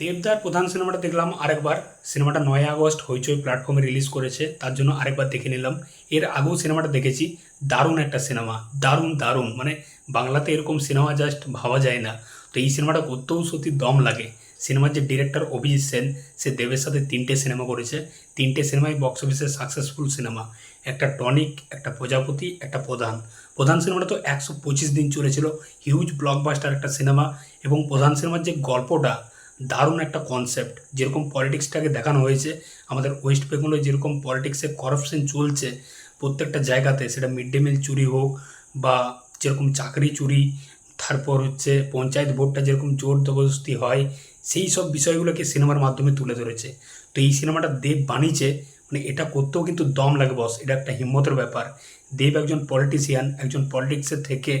দেবদার প্রধান সিনেমাটা দেখলাম আরেকবার। সিনেমাটা নয় আগস্ট হইচই প্ল্যাটফর্মে রিলিজ করেছে, তার জন্য আরেকবার দেখে নিলাম। এর আগেও সিনেমাটা দেখেছি, দারুণ একটা সিনেমা, দারুণ দারুণ। মানে বাংলাতে এরকম সিনেমা জাস্ট ভাবা যায় না। তো এই সিনেমাটা করতেও সত্যি দম লাগে। সিনেমার যে ডিরেক্টর অভিজিৎ সেন, সে দেবের সাথে তিনটে সিনেমা করেছে। তিনটে সিনেমাই বক্স অফিসে সাকসেসফুল সিনেমা। একটা টনিক, একটা প্রজাপতি, একটা প্রধান। প্রধান সিনেমাটা তো একশো পঁচিশ দিন চলেছিল। হিউজ ব্লকবাস্টার একটা সিনেমা। এবং প্রধান সিনেমার যে গল্পটা দারুণ একটা কনসেপ্ট যেরকম পলিটিক্সটাকে দেখানো হয়েছে, আমাদের ওয়েস্ট বেঙ্গলে যেরকম পলিটিক্সে করাপশন চলছে প্রত্যেকটা জায়গাতে, সেটা মিড ডে মিল চুরি হোক বা যেরকম চাকরি চুরি, তারপর হচ্ছে পঞ্চায়েত ভোটটা যেরকম জোর জবরদস্তি হয়, সেই সব বিষয়গুলোকে সিনেমার মাধ্যমে তুলে ধরেছে। তো এই সিনেমাটা দেব বানিয়েছে মানে এটা করতেও কিন্তু দম লাগে বস এটা একটা হিম্মতের ব্যাপার। দেব একজন পলিটিশিয়ান একজন পলিটিক্সের থেকে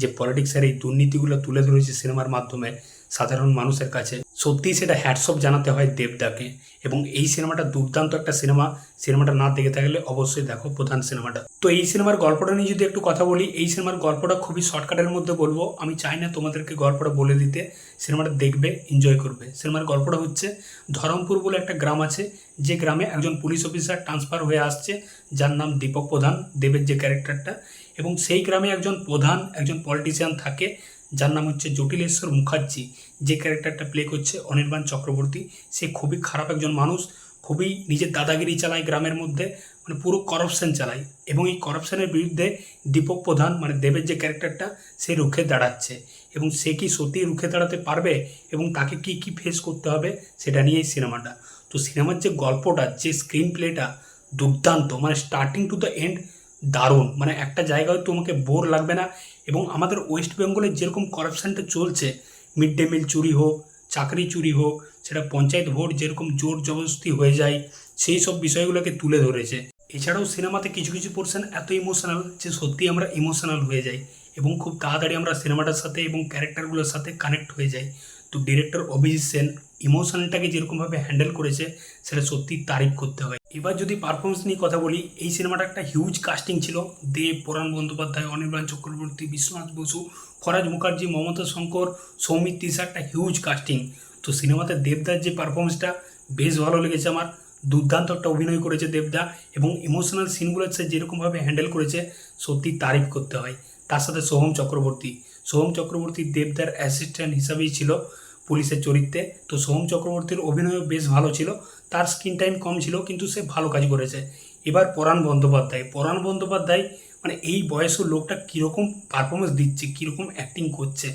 যে পলিটিক্সের এই দুর্নীতিগুলো তুলে ধরেছে সিনেমার মাধ্যমে সাধারণ মানুষের কাছে। সত্যিই সেটা হ্যাটসঅপ জানাতে হয় দেবদাকে। এবং এই সিনেমাটা দুর্দান্ত একটা সিনেমা। সিনেমাটা না দেখে থাকলে অবশ্যই দেখো প্রধান সিনেমাটা। তো এই সিনেমার গল্পটা নিয়ে যদি একটু কথা বলি, এই সিনেমার গল্পটা খুবই শর্টকাটের মধ্যে বলব। আমি চাই না তোমাদেরকে গল্পটা বলে দিতে। সিনেমাটা দেখবে এনজয় করবে। সিনেমার গল্পটা হচ্ছে ধরমপুর বলে একটা গ্রাম আছে, যে গ্রামে একজন পুলিশ অফিসার ট্রান্সফার হয়ে আসছে, যার নাম দীপক প্রধান, দেবের যে ক্যারেক্টারটা এবং সেই গ্রামে একজন প্রধান, একজন পলিটিশিয়ান থাকে। যার নাম হচ্ছে জটিলেশ্বর মুখার্জি। যে ক্যারেক্টারটা প্লে করছে অনির্বাণ চক্রবর্তী, সে খুবই খারাপ একজন মানুষ, খুবই নিজের দাদাগিরি চালায় গ্রামের মধ্যে মানে পুরো করাপশন চালায় এবং এই করাপশনের বিরুদ্ধে দীপক প্রধান মানে দেবের যে ক্যারেক্টারটা, সে রুখে দাঁড়াচ্ছে। এবং সে কি সত্যি রুখে দাঁড়াতে পারবে এবং তাকে কি কি ফেস করতে হবে, সেটা নিয়ে এই সিনেমাটা। তো সিনেমার যে গল্পটা, যে স্ক্রিন প্লেটা দুর্দান্ত মানে স্টার্টিং টু দ্য এন্ড দারুণ। মানে একটা জায়গায় তোমাকে বোর লাগবে না এবং আমাদের ওয়েস্ট বেঙ্গলে যেরকম করাপশানটা চলছে, মিড ডে মিল চুরি হোক, চাকরি চুরি হোক, সেটা পঞ্চায়েত ভোট যেরকম জোর জবরদস্তি হয়ে যায়, সেই সব বিষয়গুলোকে তুলে ধরেছে। এছাড়াও সিনেমাতে কিছু কিছু পোর্শন এত ইমোশনাল যে সত্যি আমরা ইমোশনাল হয়ে যাই এবং খুব তাড়াতাড়ি আমরা সিনেমাটার সাথে এবং ক্যারেক্টারগুলোর সাথে কানেক্ট হয়ে যাই। তো ডিরেক্টর অভিজিৎ সেন ইমোশনালটাকে যেরকমভাবে হ্যান্ডেল করেছে, সেটা সত্যি তারিফ করতে হয়। এবার যদি পারফরমেন্স নিয়ে কথা বলি, এই সিনেমাটা একটা হিউজ কাস্টিং ছিল। দেব, পরাণ বন্দ্যোপাধ্যায়, অনির্বাণ চক্রবর্তী, বিশ্বনাথ বসু, ফরাজ মুখার্জি, মমতা শঙ্কর, সৌমিত তিসা একটা হিউজ কাস্টিং তো সিনেমাতে দেবদার যে পারফরমেন্সটা বেশ ভালো লেগেছে আমার। দুর্দান্ত একটা অভিনয় করেছে দেবদা এবং ইমোশনাল সিনগুলো সে যেরকমভাবে হ্যান্ডেল করেছে, সত্যি তারিফ করতে হয়। তার সাথে সোহম চক্রবর্তী। সোহম চক্রবর্তী দেবদার অ্যাসিস্ট্যান্ট হিসাবেই ছিল। পুলিশের চরিত্রে। তো সোহম চক্রবর্তীর অভিনয় বেশ ভালো ছিল। তার স্ক্রিন টাইম কম ছিল, কিন্তু সে ভালো কাজ করেছে। এবার পরাণ বন্দ্যোপাধ্যায়। পরাণ বন্দ্যোপাধ্যায় মানে এই বয়সের লোকটা কীরকম পারফরমেন্স দিচ্ছে, কীরকম অ্যাক্টিং করছে?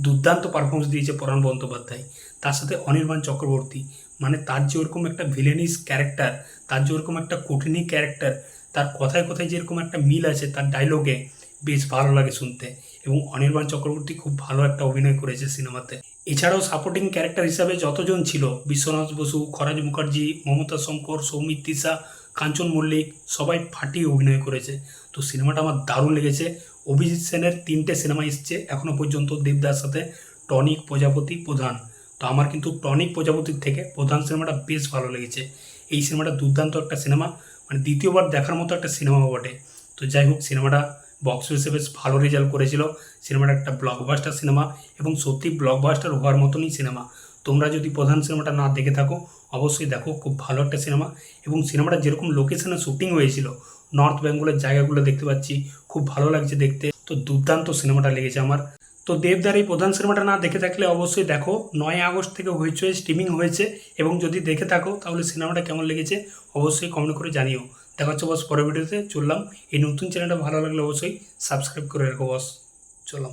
দুর্দান্ত পারফরমেন্স দিয়েছে পরাণ বন্দ্যোপাধ্যায়। তার সাথে অনির্বাণ চক্রবর্তী। মানে তার যে ওরকম একটা ভিলেনিস ক্যারেক্টার তার যে ওরকম একটা কঠিনী ক্যারেক্টার তার কথায় কথায় যেরকম একটা মিল আছে, তার ডায়লগে বেশ ভালো লাগে শুনতে। এবং অনির্বাণ চক্রবর্তী খুব ভালো একটা অভিনয় করেছে সিনেমাতে। এছাড়াও সাপোর্টিং ক্যারেক্টার হিসাবে যতজন ছিল, বিশ্বনাথ বসু, খরাজ মুখার্জি, মমতা শঙ্কর, সৌমিত তিসা, কাঞ্চন মল্লিক, সবাই ফাটিয়ে অভিনয় করেছে। তো সিনেমাটা আমার দারুণ লেগেছে। অভিজিৎ সেনের তিনটে সিনেমা এসছে এখনও পর্যন্ত দেবদার সাথে, টনিক প্রজাপতি, প্রধান। তো আমার কিন্তু টনিক প্রজাপতির থেকে প্রধান সিনেমাটা বেশ ভালো লেগেছে। এই সিনেমাটা দুর্দান্ত একটা সিনেমা মানে দ্বিতীয়বার দেখার মতো একটা সিনেমা বটে। তো যাই হোক, সিনেমাটা বক্স অফিসে বেশ ভালো রেজাল্ট করেছিল। সিনেমাটা একটা ব্লকবাস্টার সিনেমা এবং সত্যি ব্লকবাস্টার হওয়ার মতনই সিনেমা তোমরা যদি প্রধান সিনেমাটা না দেখে থাকো, অবশ্যই দেখো, খুব ভালো একটা সিনেমা এবং সিনেমাটা যেরকম লোকেশনে শুটিং হয়েছিল নর্থ বেঙ্গলের জায়গাগুলো দেখতে পাচ্ছি, খুব ভালো লাগছে দেখতে। তো দুর্দান্ত সিনেমাটা লেগেছে আমার। তো দেবদার এই প্রধান সিনেমাটা না দেখে থাকলে অবশ্যই দেখো। নয় আগস্ট থেকে হইচই স্ট্রিমিং হয়েছে এবং যদি দেখে থাকো, তাহলে সিনেমাটা কেমন লেগেছে অবশ্যই কমেন্ট করে জানিও। দেখা হচ্ছে বস পরের ভিডিওতে চললাম। এই নতুন চ্যানেলটা ভালো লাগলে অবশ্যই সাবস্ক্রাইব করে রাখো বস। চললাম।